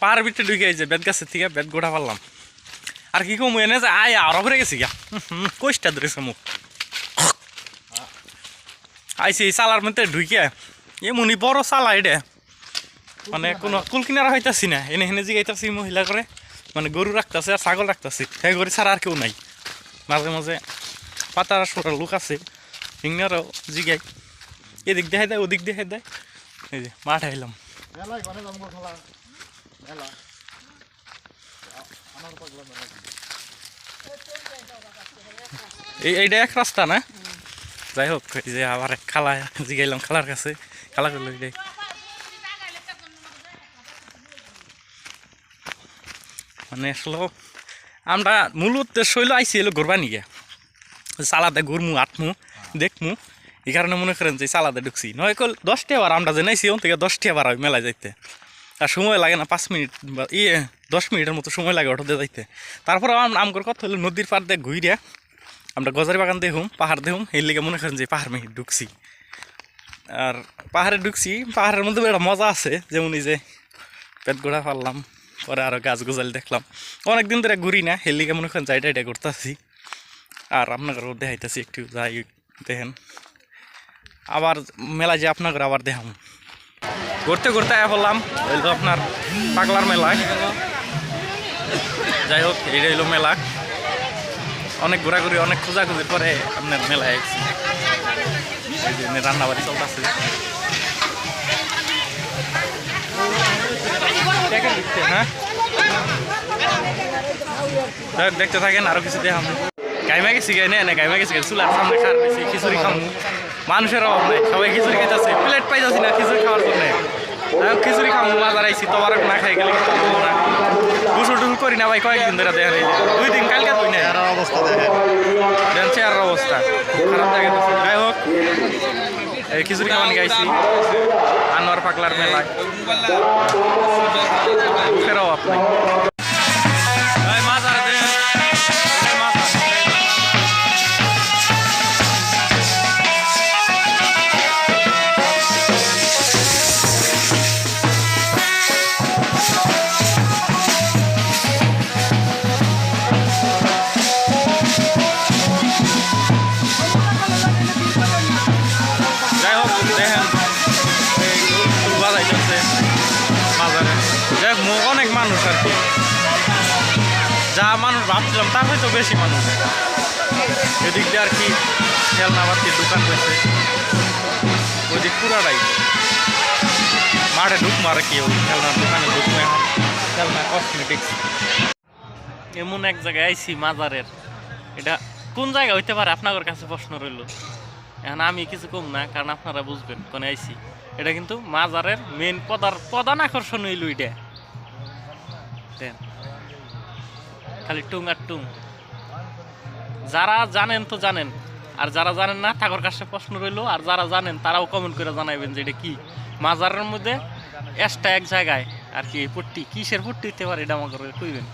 পাহাড়ের ভিতরে ঢুকে যে বেদ গাছের থেকে বেদ গোড়া পারলাম। আর কি কম এনে যে আয় আরও করে গেছি গা কোষ্টা ধরেছে মুখ আইসি এই চালার মধ্যে ঢুকে। এমনি বড় চালা এটা মানে কোনো কুল কিনারা হইতাছি না। এনে হেনে জিগাইতাছি মহিলা করে। মানে গরু রাখতাছে আর ছাগল রাখতাছি। সেই গরু ছাড়া আর কেউ নাই। মাঝে মাঝে পাতার সরার লোক আছে। হিংনারাও জিগাই এদিক দেখাই দেয়, ওদিক দেখাই দেয়। এই যে মাঠ আইলাম। মেলা মেলা এইটা এক রাস্তা না? যাই হোক যে আবার এক খালা জিগাইলাম খালার কাছে। খালা করল মানে আসলে, আমরা মূল উদ্দেশ্য হইল আইসি এলো ঘুরবা নিয়ে চালাতে ঘুরমু, আটমু, দেখমু। এই কারণে মনে করেন যে চালাতে ঢুকছি। নয় কল দশটা বার আমরা যে নাইছি ওন থেকে দশটি বার হয় মেলায় যাইতে। আর সময় লাগে না, পাঁচ মিনিট বা ইয়ে দশ মিনিটের মতো সময় লাগে অটোতে যাইতে। তারপর আমগর কথা হলো নদীর পাড় দিয়ে ঘুরিয়া আমরা গজারি বাগান দেখুম পাহাড় দেখুম এই লেগে মনে করেন যে পাহাড় মেঘে ঢুকছি। আর পাহাড়ে ঢুকছি, পাহাড়ের মধ্যে একটা মজা আছে, যেমন এই যে পেট গোড়া পারলাম, পরে আরও গাছ গোজাল দেখলাম। অনেক দিন ধরে ঘুরি না হেলিকে মনে করেন যাইটা এটা করতেছি। আর আপনাদের দেখাইতেছি একটু, যাই দেখেন। আবার মেলা যে আপনাদের আবার দেখাম। ঘুরতে ঘুরতে আয়া বললাম হইল আপনার পাগলার মেলায় যাই হোক, এইটা হইল মেলা। অনেক ঘোরাঘুরি, অনেক খোঁজাখুঁজির পরে আপনার মেলায় আসছি এই যে রান্নাবাড়ি চলতেছে। হ্যাঁ? দেখতে থাকেন, আরও কিছু দেখাম। গাইমা গেছি গাই না গাইমা গেছি চুলার সামনে খার বেশি, খিচুড়ি খাম। মানুষের অভাব নেই। সবাই খিচুড়ি খাইতেছে। প্লেট পাইতেছি না খিচুড়ি খাওয়ার জন্য। হোক, খিচুড়ি খাম মাজার আইছি তোমার না খাই গেলে বলব না গুসুল টুসুল করি না ভাই কয়েকদিন ধরে দেখেন এই যে। দুই দিন কালকে তুই না এরার অবস্থা দেখে দেন চেয়ারের অবস্থা খারাপ দেখা যাই হোক এই খিচুড়ি খাওয়ান গাইছি আনোয়ার পাগলার মেলায়। মুখের অভাব নাই। দেখেন এই গরু বাজাইতেছে বাজারে অনেক মানুষ আর কি যা মানুষ ভাবছিলাম তার হয়তো বেশি মানুষ এদিক দিয়ে আর কি খেলনা বাতির দোকান রয়েছে ওইদিক পুরাটাই মাঠে ঢুকবো আর কি ওই খেলনার দোকানে ঢুকবো এখন খেলনা কসমেটিক্স এমন এক জায়গায় আইছি, মাজারের। এটা কোন জায়গা হইতে পারে? আপনাদের কাছে প্রশ্ন রইল। এখন আমি কিছু কম না, কারণ আপনারা বুঝবেন, কোনে আইছি। এটা কিন্তু মাজারের মেন পদার প্রধান আকর্ষণ হইল এটা দেন। খালি টুং আর টুং। যারা জানেন তো জানেন, আর যারা জানেন না তাদের কাছে প্রশ্ন রইল, আর যারা জানেন, তারাও কমেন্ট করে জানাইবেন যে এটা কি। মাজারের মধ্যে এক্সট্রা এক জায়গায়, আর কি পট্টি। কিসের পট্টি হতে পারে এটা আমাকে কইবেন?